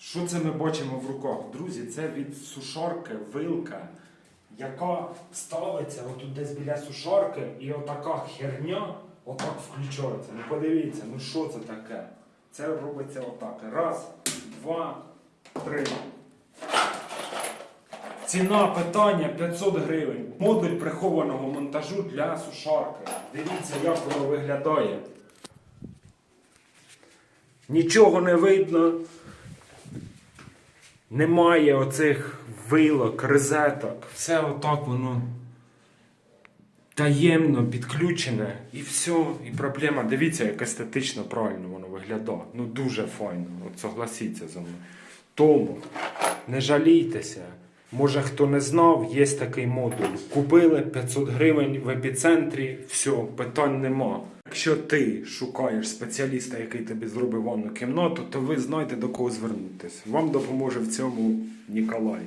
Що це ми бачимо в руках? Друзі, це від сушарки вилка, яка ставиться отут десь біля сушарки, і отака херня отак включається. Ну подивіться, ну що це таке? Це робиться отак. Раз, два, три. Ціна питання 500 гривень. Модуль прихованого монтажу для сушарки. Дивіться, як воно виглядає. Нічого не видно. Немає оцих вилок, розеток. Все отак воно таємно підключене. І все, і проблема. Дивіться, як естетично правильно воно виглядає. Ну дуже файно. От согласіться зі мною. Тому не жалійтеся. Може хто не знав, є такий модуль. Купили 500 гривень в епіцентрі, все, питань нема. Якщо ти шукаєш спеціаліста, який тобі зробив ванну кімнату, то ви знаєте до кого звернутися. Вам допоможе в цьому Ніколай.